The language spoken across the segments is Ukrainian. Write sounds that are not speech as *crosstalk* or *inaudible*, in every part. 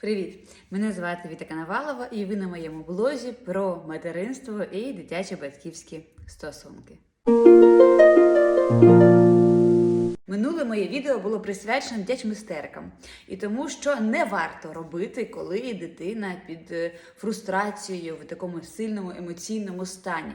Привіт! Мене звати Віта Канавалова, і ви на моєму блозі про материнство і дитячі батьківські стосунки. Минуле моє відео було присвячено дитячим істерикам і тому, що не варто робити, коли дитина під е, фрустрацією в такому сильному емоційному стані.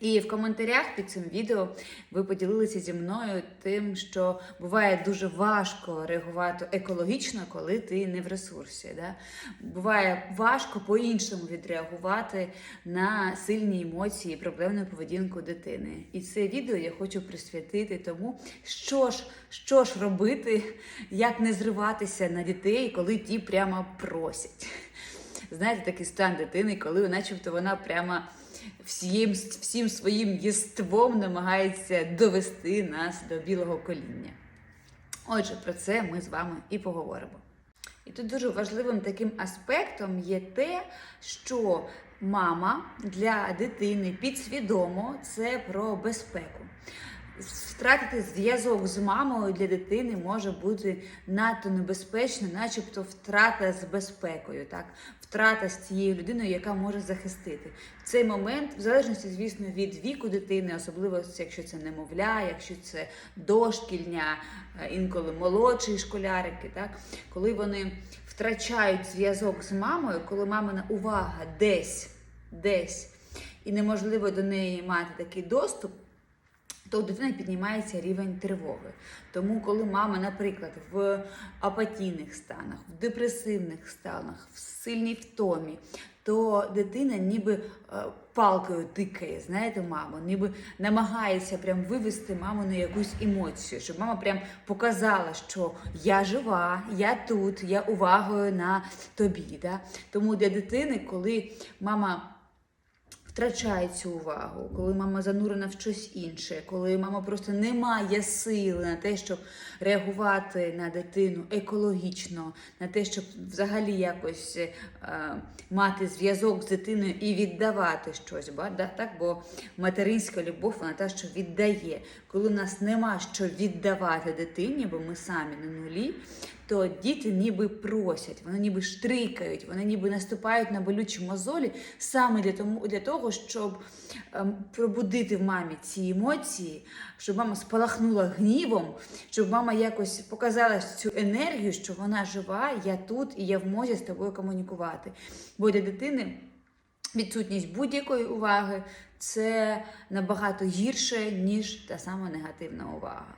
І в коментарях під цим відео ви поділилися зі мною тим, що буває дуже важко реагувати екологічно, коли ти не в ресурсі. Да? Буває важко по-іншому відреагувати на сильні емоції і проблемну поведінку дитини. І це відео я хочу присвятити тому, що ж, що ж робити, як не зриватися на дітей, коли ті прямо просять. Знаєте, такий стан дитини, коли начебто вона прямо всім, всім своїм єством намагається довести нас до білого коління. Отже, про це ми з вами і поговоримо. І тут дуже важливим таким аспектом є те, що мама для дитини підсвідомо це про безпеку. Втратити зв'язок з мамою для дитини може бути надто небезпечно, начебто втрата з безпекою, так? Втрата з цією людиною, яка може захистити. В цей момент, в залежності, звісно, від віку дитини, особливо якщо це немовля, якщо це дошкільня, е, інколи молодші школярики, так? коли вони втрачають зв'язок з мамою, коли мамина увага десь, десь, і неможливо до неї мати такий доступ то у дитини піднімається рівень тривоги. Тому, коли мама, наприклад, в апатійних станах, в депресивних станах, в сильній втомі, то дитина ніби е, палкою тикає, знаєте, маму, ніби намагається прям вивести маму на якусь емоцію, щоб мама прям показала, що я жива, я тут, я увагою на тобі. Да? Тому для дитини, коли мама втрачає цю увагу, коли мама занурена в щось інше, коли мама просто не має сили на те, щоб реагувати на дитину екологічно, на те, щоб взагалі якось е, мати зв'язок з дитиною і віддавати щось. Ба? Да? Так? Бо материнська любов, вона та, що віддає. Коли в нас нема що віддавати дитині, бо ми самі на нулі, то діти ніби просять, вони ніби штрикають, вони ніби наступають на болючі мозолі саме для тому, для того, щоб ем, пробудити в мамі ці емоції, щоб мама спалахнула гнівом, щоб мама якось показала цю енергію, що вона жива, я тут і я в мозі з тобою комунікувати. Бо для дитини відсутність будь-якої уваги це набагато гірше, ніж та сама негативна увага.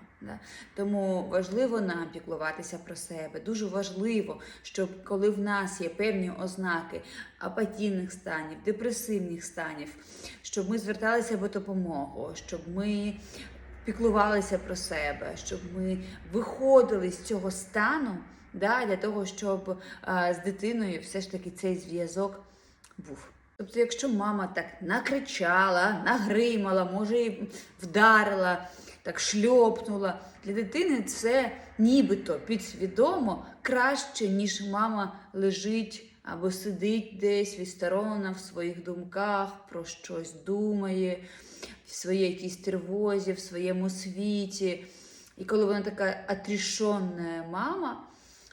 Тому важливо нам піклуватися про себе. Дуже важливо, щоб коли в нас є певні ознаки апатійних станів, депресивних станів, щоб ми зверталися по допомогу, щоб ми піклувалися про себе, щоб ми виходили з цього стану да, для того, щоб а, з дитиною все ж таки цей зв'язок був. Тобто, якщо мама так накричала, нагримала, може і вдарила, так шльопнула, для дитини це нібито підсвідомо краще, ніж мама лежить або сидить десь відсторонена в своїх думках, про щось думає, в своїй якійсь тривозі, в своєму світі. І коли вона така отрішона мама,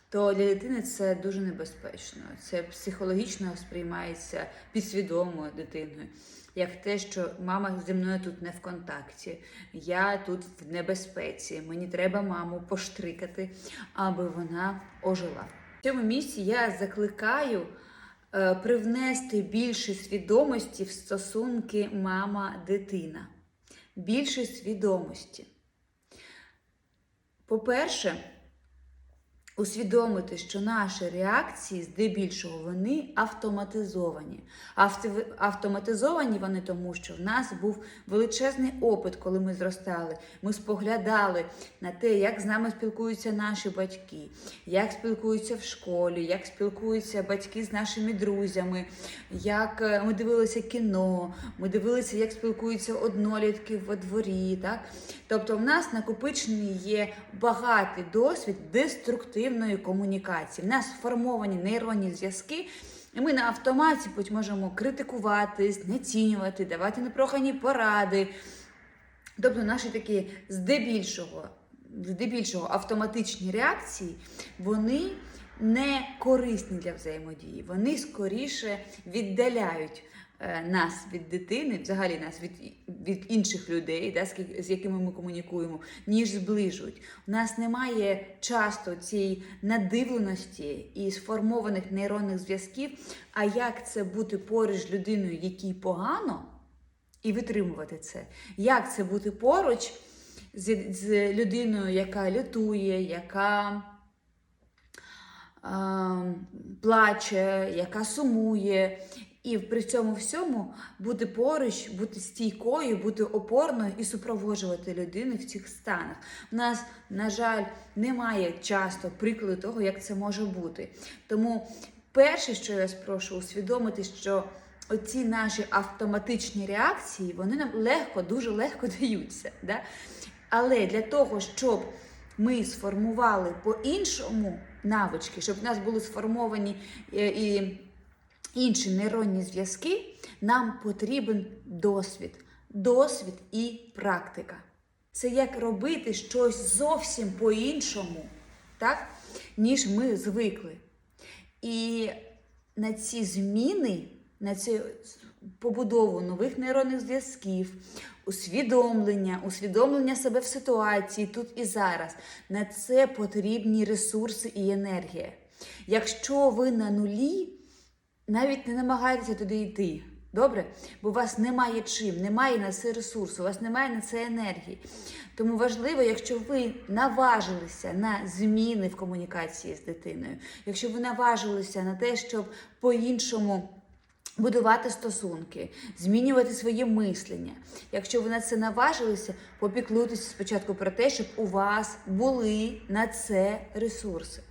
то для дитини це дуже небезпечно. Це психологічно сприймається підсвідомо дитиною, як те, що мама зі мною тут не в контакті, я тут в небезпеці, мені треба маму поштрикати, аби вона ожила. В цьому місці я закликаю е, привнести більше свідомості в стосунки мама-дитина. Більше свідомості. По-перше, усвідомити, що наші реакції здебільшого вони автоматизовані. Автоматизовані вони тому, що в нас був величезний опит, коли ми зростали. Ми споглядали на те, як з нами спілкуються наші батьки, як спілкуються в школі, як спілкуються батьки з нашими друзями, як е, ми дивилися кіно, ми дивилися, як спілкуються однолітки во дворі. Так? Тобто в нас накопичений є багатий досвід деструктивної комунікації. В нас сформовані нейронні зв'язки, і ми на автоматі можемо критикувати, знецінювати, давати непрохані поради. Тобто наші такі здебільшого, здебільшого автоматичні реакції, вони не корисні для взаємодії. Вони скоріше віддаляють нас від дитини, взагалі нас від, від інших людей, да, з якими ми комунікуємо, ніж зближують. У нас немає часто цієї надивленості і сформованих нейронних зв'язків. А як це бути поруч з людиною, якій погано, і витримувати це? Як це бути поруч з, з людиною, яка лютує, яка е, плаче, яка сумує. І при цьому всьому бути поруч, бути стійкою, бути опорною і супроводжувати людину в цих станах. У нас, на жаль, немає часто прикладу того, як це може бути. Тому перше, що я вас прошу, усвідомити, що оці наші автоматичні реакції, вони нам легко, дуже легко *laughs* даються. Да? Але для того, щоб ми сформували по-іншому навички, щоб в нас були сформовані е, і інші нейронні зв'язки, нам потрібен досвід. Досвід і практика. Це як робити щось зовсім по-іншому, так? ніж ми звикли. І на ці зміни, на цю побудову нових нейронних зв'язків, усвідомлення, усвідомлення себе в ситуації тут і зараз. На це потрібні ресурси і енергія. Якщо ви на нулі, навіть не намагайтеся туди йти. Добре? Бо у вас немає чим, немає на це ресурсу, у вас немає на це енергії. Тому важливо, якщо ви наважилися на зміни в комунікації з дитиною, якщо ви наважилися на те, щоб по-іншому. Будувати стосунки, змінювати своє мислення. Якщо ви на це наважилися, попіклуйтеся спочатку про те, щоб у вас були на це ресурси.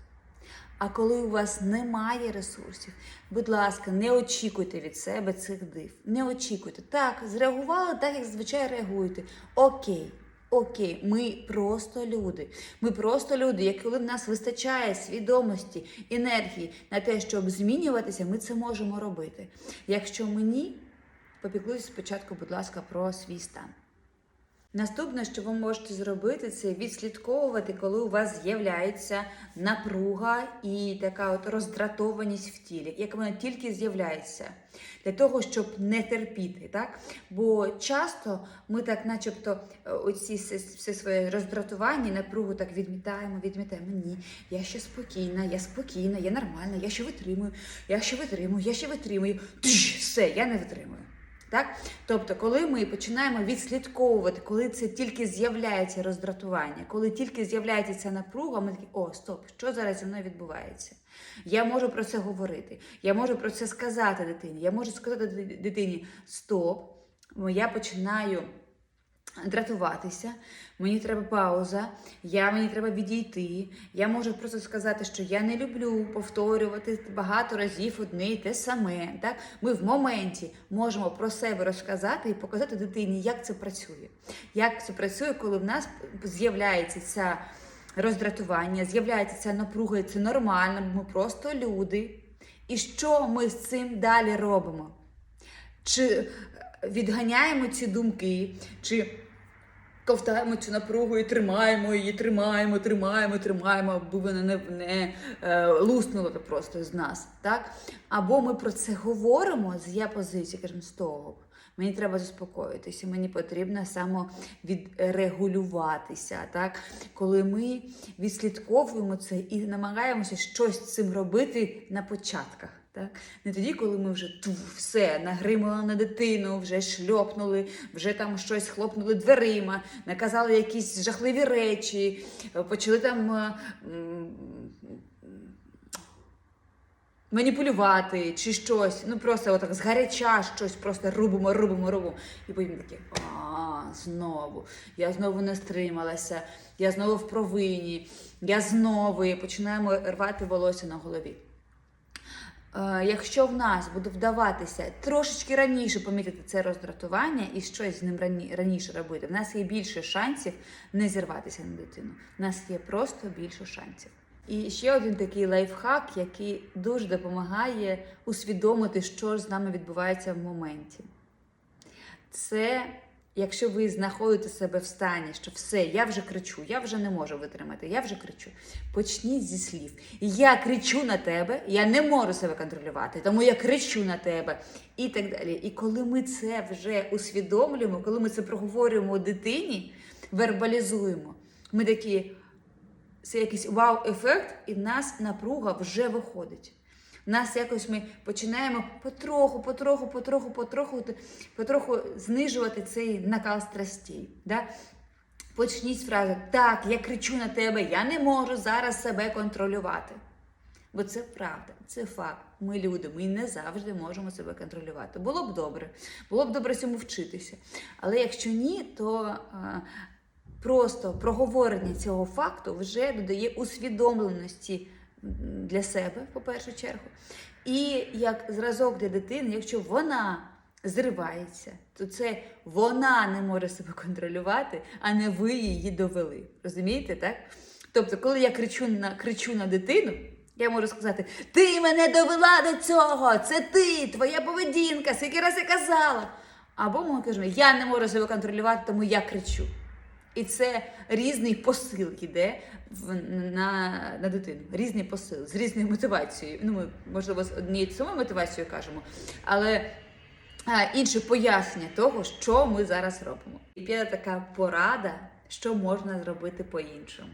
А коли у вас немає ресурсів, будь ласка, не очікуйте від себе цих див. Не очікуйте. Так, зреагували так, як зазвичай реагуєте. Окей. Окей, ми просто люди. Ми просто люди, як коли в нас вистачає свідомості, енергії на те, щоб змінюватися, ми це можемо робити. Якщо мені, попіклуйтесь спочатку, будь ласка, про свій стан. Наступне, що ви можете зробити, це відслідковувати, коли у вас з'являється напруга і така от роздратованість в тілі, як вона тільки з'являється, для того, щоб не терпіти. Так? Бо часто ми так, начебто, е, оці все, своє роздратування, напругу так відмітаємо, відмітаємо. Ні, я ще спокійна, я спокійна, я нормальна, я ще витримую, я ще витримую, я ще витримую. Тш, все, я не витримую. Так? Тобто, коли ми починаємо відслідковувати, коли це тільки з'являється роздратування, коли тільки з'являється ця напруга, ми такі, о, стоп, що зараз зі мною відбувається? Я можу про це говорити, я можу про це сказати дитині, я можу сказати дитині стоп, я починаю дратуватися, мені треба пауза, я, мені треба відійти. Я можу просто сказати, що я не люблю повторювати багато разів одне і те саме. Так? Ми в моменті можемо про себе розказати і показати дитині, як це працює. Як це працює, коли в нас з'являється ця роздратування, з'являється ця напруга, і це нормально, ми просто люди. І що ми з цим далі робимо? Чи відганяємо ці думки, чи ковтаємо цю напругу і тримаємо її, тримаємо, тримаємо, тримаємо, аби вона не, не е, луснула просто з нас. Так? Або ми про це говоримо з я позиції, кажемо, стоп. Мені треба заспокоїтися, мені потрібно самовідрегулюватися. Так? Коли ми відслідковуємо це і намагаємося щось з цим робити на початках. Так? Не тоді, коли ми вже ту, все нагримали на дитину, вже шльопнули, вже там щось хлопнули дверима, наказали якісь жахливі речі, е, почали там. е, Маніпулювати чи щось, ну просто отак згаряча щось просто рубимо, рубимо, рубимо. І потім такі, а, знову. Я знову не стрималася, я знову в провині, я знову і починаємо рвати волосся на голові. Е, Якщо в нас буде вдаватися трошечки раніше помітити це роздратування і щось з ним рані, раніше робити, в нас є більше шансів не зірватися на дитину. В нас є просто більше шансів. І ще один такий лайфхак, який дуже допомагає усвідомити, що з нами відбувається в моменті. Це якщо ви знаходите себе в стані, що все, я вже кричу, я вже не можу витримати, я вже кричу. Почніть зі слів. Я кричу на тебе, я не можу себе контролювати, тому я кричу на тебе і так далі. І коли ми це вже усвідомлюємо, коли ми це проговорюємо дитині, вербалізуємо, ми такі це якийсь вау-ефект, і в нас напруга вже виходить. Нас якось ми починаємо потроху, потроху, потроху, потроху, потроху знижувати цей накал страстей. Да? Почніть з фрази Так, я кричу на тебе, я не можу зараз себе контролювати. Бо це правда, це факт. Ми люди, ми не завжди можемо себе контролювати. Було б добре, було б добре цьому вчитися. Але якщо ні, то а, просто проговорення цього факту вже додає усвідомленості для себе, по першу чергу. І як зразок для дитини, якщо вона зривається, то це вона не може себе контролювати, а не ви її довели. Розумієте, так? Тобто, коли я кричу на, кричу на дитину, я можу сказати: Ти мене довела до цього! Це ти, твоя поведінка, скільки раз я казала. Або ми кажемо, я не можу себе контролювати, тому я кричу. І це різний посил йде в, на, на дитину. Різний посил з різною мотивацією. Ну, ми, можливо, з однією самою мотивацією кажемо, але інше пояснення того, що ми зараз робимо. І п'ята така порада, що можна зробити по-іншому.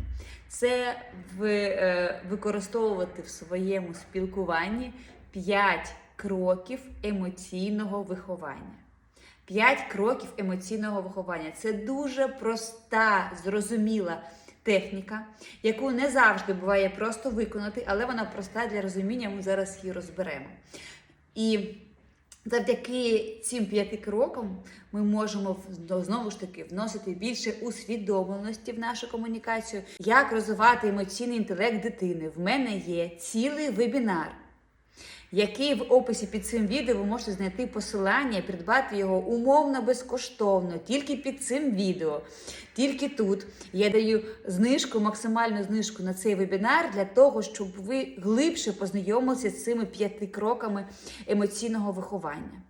Це в, е, використовувати в своєму спілкуванні 5 кроків емоційного виховання. П'ять кроків емоційного виховання. Це дуже проста, зрозуміла техніка, яку не завжди буває просто виконати, але вона проста для розуміння, ми зараз її розберемо. І завдяки цим п'яти крокам ми можемо знову ж таки вносити більше усвідомленості в нашу комунікацію, як розвивати емоційний інтелект дитини. В мене є цілий вебінар який в описі під цим відео ви можете знайти посилання і придбати його умовно безкоштовно, тільки під цим відео. Тільки тут я даю знижку, максимальну знижку на цей вебінар для того, щоб ви глибше познайомилися з цими п'яти кроками емоційного виховання.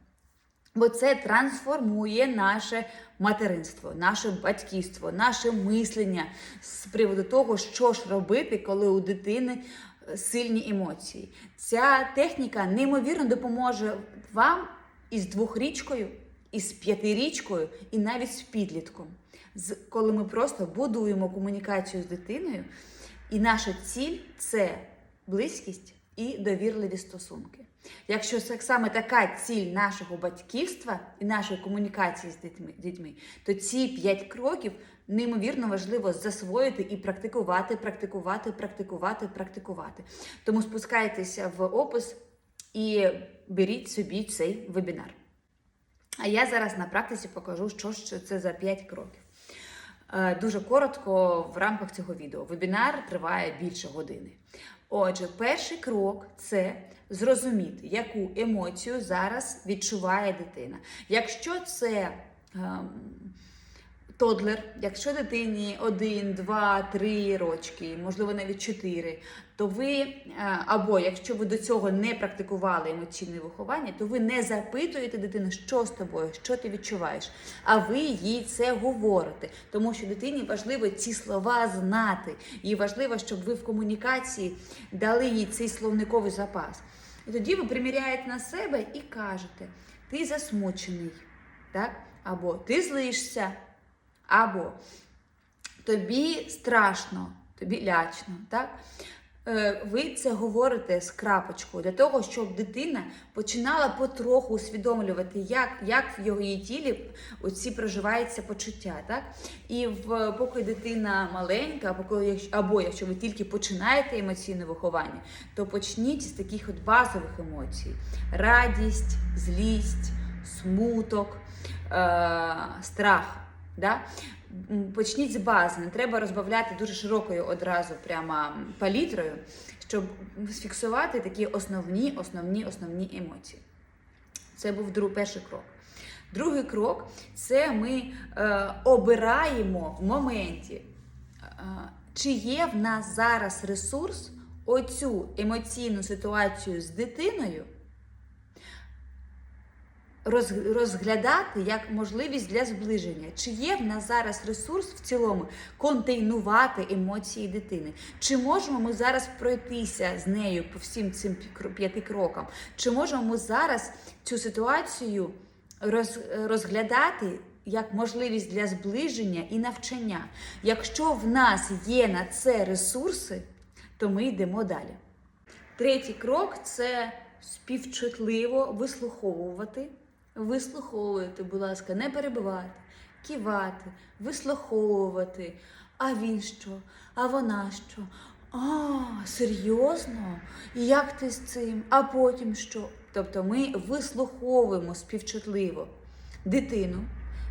Бо це трансформує наше материнство, наше батьківство, наше мислення з приводу того, що ж робити, коли у дитини сильні емоції. Ця техніка неймовірно допоможе вам із двохрічкою, із п'ятирічкою і навіть з підлітком. З, коли ми просто будуємо комунікацію з дитиною, і наша ціль це близькість і довірливі стосунки. Якщо саме така ціль нашого батьківства і нашої комунікації з дітьми то ці п'ять кроків неймовірно важливо засвоїти і практикувати, практикувати, практикувати, практикувати. Тому спускайтеся в опис і беріть собі цей вебінар. А я зараз на практиці покажу, що ж це за 5 кроків. Е, Дуже коротко в рамках цього відео. Вебінар триває більше години. Отже, перший крок це зрозуміти, яку емоцію зараз відчуває дитина. Якщо це ем, тодлер, якщо дитині 1, 2, 3 рочки, можливо, навіть 4, то ви, е, або якщо ви до цього не практикували емоційне виховання, то ви не запитуєте дитину, що з тобою, що ти відчуваєш, а ви їй це говорите. Тому що дитині важливо ці слова знати. Їй важливо, щоб ви в комунікації дали їй цей словниковий запас. І тоді ви приміряєте на себе і кажете: ти засмучений, так? або ти злишся. Або тобі страшно, тобі лячно. так? Е, ви це говорите з крапочкою для того, щоб дитина починала потроху усвідомлювати, як як в її тілі оці проживаються почуття. Так? І в, поки дитина маленька, або, або якщо ви тільки починаєте емоційне виховання, то почніть з таких от базових емоцій: радість, злість, смуток, е- страх. Да? Почніть з бази, не треба розбавляти дуже широкою одразу прямо палітрою, щоб сфіксувати такі основні, основні, основні емоції. Це був перший крок. Другий крок це ми е, обираємо в моменті, е, чи є в нас зараз ресурс оцю емоційну ситуацію з дитиною розглядати як можливість для зближення. Чи є в нас зараз ресурс в цілому контейнувати емоції дитини? Чи можемо ми зараз пройтися з нею по всім цим п'яти крокам? Чи можемо ми зараз цю ситуацію роз, розглядати як можливість для зближення і навчання? Якщо в нас є на це ресурси, то ми йдемо далі. Третій крок це співчутливо вислуховувати. Вислуховувати, будь ласка, не перебивати, кивати, вислуховувати. А він що? А вона що? А, серйозно? Як ти з цим? А потім що? Тобто ми вислуховуємо співчутливо дитину,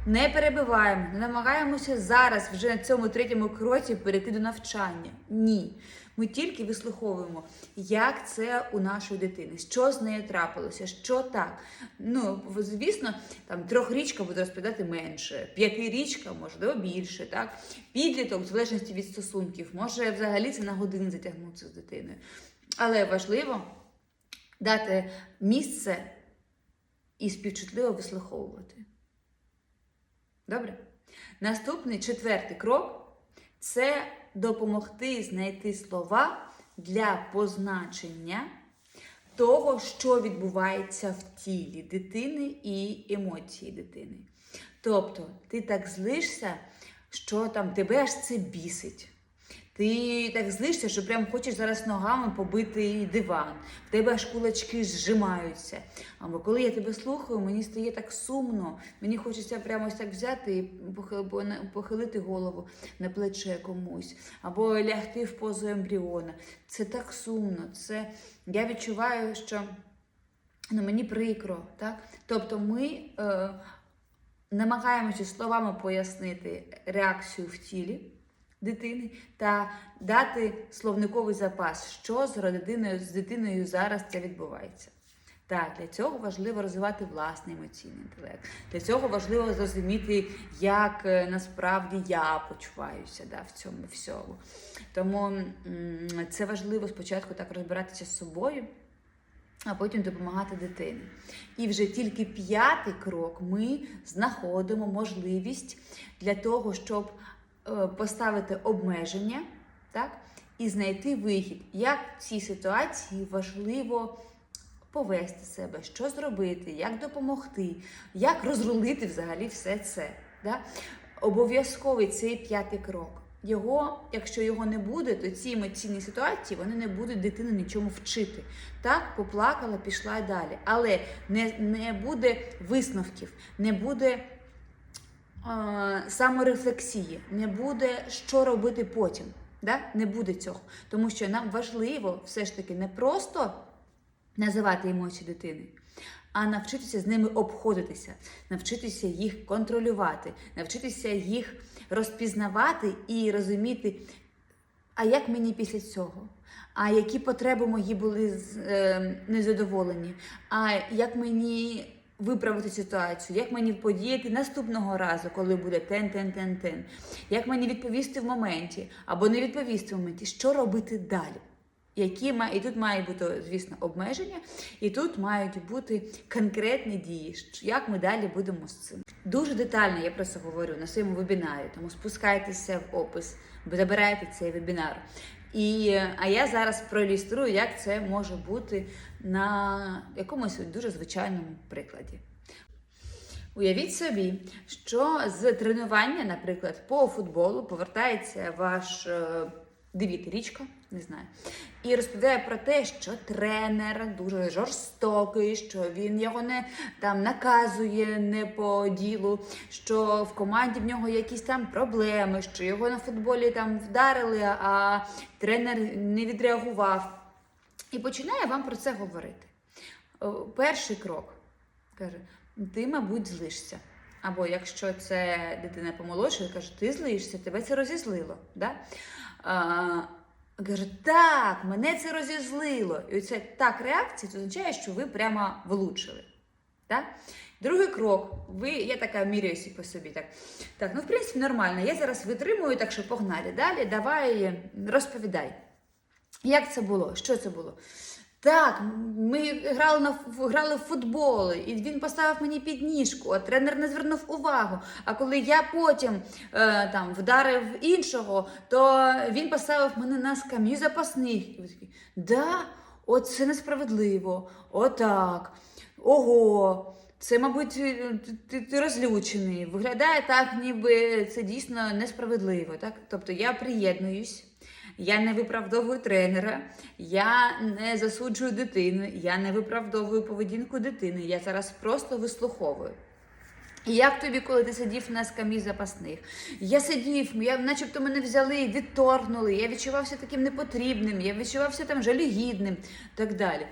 не перебиваємо, не намагаємося зараз, вже на цьому третьому кроці, перейти до навчання. Ні. Ми тільки вислуховуємо, як це у нашої дитини, що з нею трапилося, що так. Ну, звісно, там трьохрічка буде розповідати менше, п'ятирічка, можливо, більше, так? Підліток, в залежності від стосунків, може взагалі це на годину затягнутися з дитиною. Але важливо дати місце і співчутливо вислуховувати. Добре? Наступний четвертий крок це допомогти знайти слова для позначення того, що відбувається в тілі дитини і емоції дитини. Тобто, ти так злишся, що там тебе аж це бісить. Ти так злишся, що прям хочеш зараз ногами побити диван. В тебе аж кулачки зжимаються. Або коли я тебе слухаю, мені стає так сумно. Мені хочеться прямо ось так взяти і похилити голову на плече комусь, або лягти в позу ембріона. Це так сумно. Це я відчуваю, що ну, мені прикро. Так? Тобто ми е, намагаємося словами пояснити реакцію в тілі дитини та дати словниковий запас, що з дитиною, з дитиною зараз це відбувається. Так, для цього важливо розвивати власний емоційний інтелект. Для цього важливо зрозуміти, як е, насправді я почуваюся да, в цьому всьому. Тому це важливо спочатку так розбиратися з собою, а потім допомагати дитині. І вже тільки п'ятий крок ми знаходимо можливість для того, щоб поставити обмеження так, і знайти вихід, як в цій ситуації важливо повести себе, що зробити, як допомогти, як розрулити взагалі все це. Да? Обов'язковий цей п'ятий крок. Його, якщо його не буде, то ці емоційні ситуації вони не будуть дитину нічому вчити. Так, поплакала, пішла і далі. Але не, не буде висновків, не буде е, саморефлексії, не буде що робити потім. Да? Не буде цього. Тому що нам важливо все ж таки не просто називати емоції дитини, а навчитися з ними обходитися, навчитися їх контролювати, навчитися їх розпізнавати і розуміти, а як мені після цього? А які потреби мої були з- е, незадоволені? А як мені виправити ситуацію? Як мені подіяти наступного разу, коли буде тен, тен, тен, тен? Як мені відповісти в моменті або не відповісти в моменті? Що робити далі? Які ма- і тут має бути, звісно, обмеження, і тут мають бути конкретні дії, як ми далі будемо з цим. Дуже детально я про це говорю на своєму вебінарі, тому спускайтеся в опис, забирайте цей вебінар. І, а я зараз проілюструю, як це може бути на якомусь дуже звичайному прикладі. Уявіть собі, що з тренування, наприклад, по футболу повертається ваш е, дев'ятирічка, не знаю, і розповідає про те, що тренер дуже жорстокий, що він його не там наказує не по ділу, що в команді в нього якісь там проблеми, що його на футболі там вдарили, а тренер не відреагував. І починає вам про це говорити. Перший крок каже: ти, мабуть, злишся. Або якщо це дитина помолодша, каже, ти злишся, тебе це розізлило. Да? Каже, так, мене це розізлило. І оце так реакція, це означає, що ви прямо влучили. Так? Другий крок. Ви, я така міряюся по собі. Так, так, ну в принципі нормально. Я зараз витримую, так що погнали далі. Давай розповідай. Як це було? Що це було? Так, ми грали на грали в футбол, і він поставив мені підніжку, а тренер не звернув увагу. А коли я потім е, там вдарив іншого, то він поставив мене на скам'ю запасних. І такі, да, оце несправедливо, отак, ого. Це, мабуть, е, ти, ти розлючений. Виглядає так, ніби це дійсно несправедливо. Так? Тобто я приєднуюсь. Я не виправдовую тренера, я не засуджую дитину, я не виправдовую поведінку дитини. Я зараз просто вислуховую. Як тобі, коли ти сидів на скам'ї запасних? Я сидів, я, начебто мене взяли, відторгнули, я відчувався таким непотрібним, я відчувався там жалюгідним так далі.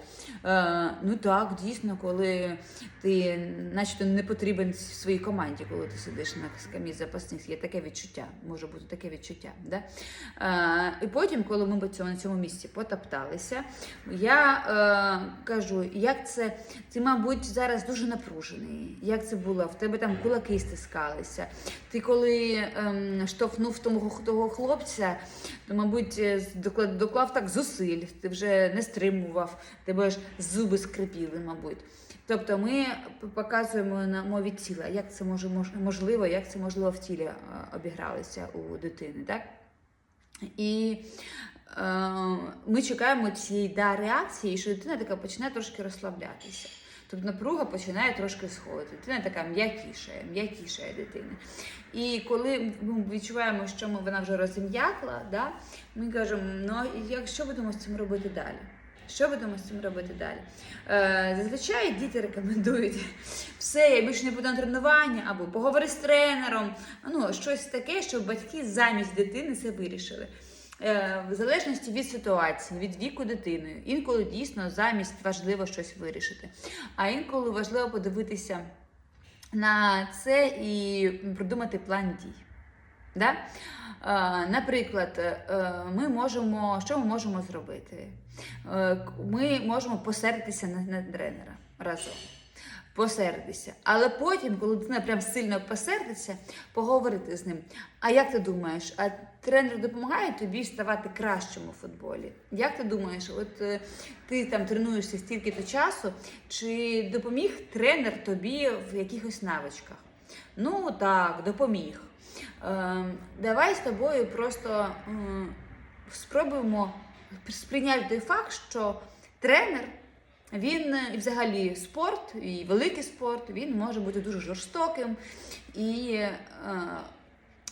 Е, ну так, дійсно, коли ти начебто не потрібен своїй команді, коли ти сидиш на скам'ї запасних, є таке відчуття, може бути таке відчуття. Да? Е, і потім, коли ми на цьому місці потопталися, я е, кажу, як це, ти, мабуть, зараз дуже напружений. Як це було? В тебе там кулаки стискалися. Ти коли ем, штовхнув того, того хлопця, то, мабуть, е, доклад, доклав так зусиль, ти вже не стримував, тебе ж зуби скрипіли, мабуть. Тобто ми показуємо на мові тіла, як це може можливо, як це можливо в тілі е, обігралося у дитини. Так? І е, ми чекаємо цієї да, реакції, що дитина така починає трошки розслаблятися. Тобто напруга починає трошки сходити. Дитина така м'якішає, м'якішає дитина. І коли ми відчуваємо, що ми, вона вже розім'якла, да, ми кажемо, ну а як, що будемо з цим робити далі? Що будемо з цим робити далі? Е, зазвичай діти рекомендують *laughs* все, я більше не буду на тренування, або поговори з тренером. Ну, щось таке, щоб батьки замість дитини це вирішили. Е, в залежності від ситуації, від віку дитини. Інколи дійсно замість важливо щось вирішити. А інколи важливо подивитися на це і придумати план дій. Да? Е, Наприклад, е, ми можемо, що ми можемо зробити? Е, Ми можемо посердитися на, тренера разом. Посердитися. Але потім, коли дитина прям сильно посердиться, поговорити з ним. А як ти думаєш, а тренер допомагає тобі ставати кращим у футболі? Як ти думаєш, от е, ти там тренуєшся стільки-то часу, чи допоміг тренер тобі в якихось навичках? Ну так, допоміг. Е, давай з тобою просто спробуємо сприйняти той факт, що тренер, він е, і взагалі спорт, і великий спорт, він може бути дуже жорстоким. І е,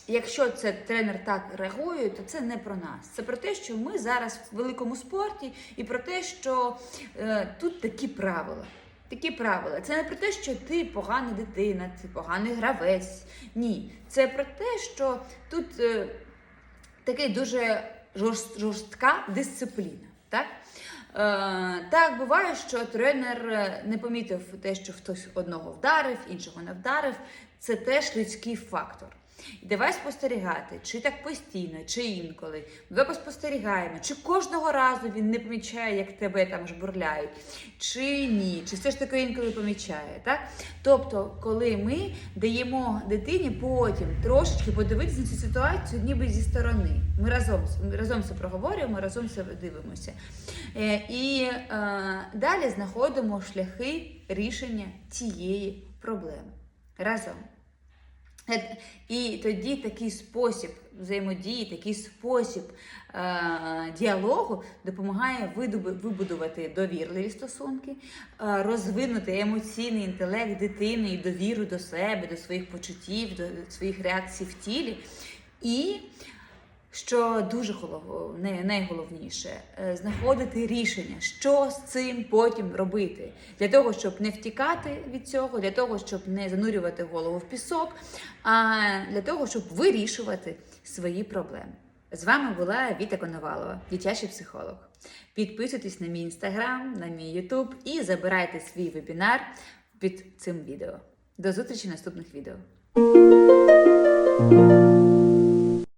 якщо це тренер так реагує, то це не про нас. Це про те, що ми зараз в великому спорті, і про те, що е, тут такі правила. Такі правила. Це не про те, що ти погана дитина, ти поганий гравець. Ні. Це про те, що тут е, такий дуже жорстка дисципліна. Так? Е, так буває, що тренер е, не помітив те, що хтось одного вдарив, іншого не вдарив. Це теж людський фактор. І давай спостерігати, чи так постійно, чи інколи. Давай поспостерігаємо, чи кожного разу він не помічає, як тебе там жбурляють, чи ні, чи все ж таки інколи помічає. Так? Тобто, коли ми даємо дитині потім трошечки подивитися на цю ситуацію, ніби зі сторони. Ми разом, разом це проговорюємо, разом це дивимося. Е, і е, далі знаходимо шляхи рішення цієї проблеми разом. Е, І тоді такий спосіб взаємодії, такий спосіб е, діалогу допомагає вибудувати довірливі стосунки, е, розвинути емоційний інтелект дитини і довіру до себе, до своїх почуттів, до своїх реакцій в тілі. І що дуже найголовніше е, знаходити рішення, що з цим потім робити, для того, щоб не втікати від цього, для того, щоб не занурювати голову в пісок, а для того, щоб вирішувати свої проблеми. З вами була Віта Коновалова, дитячий психолог. Підписуйтесь на мій інстаграм, на мій ютуб і забирайте свій вебінар під цим відео. До зустрічі в наступних відео.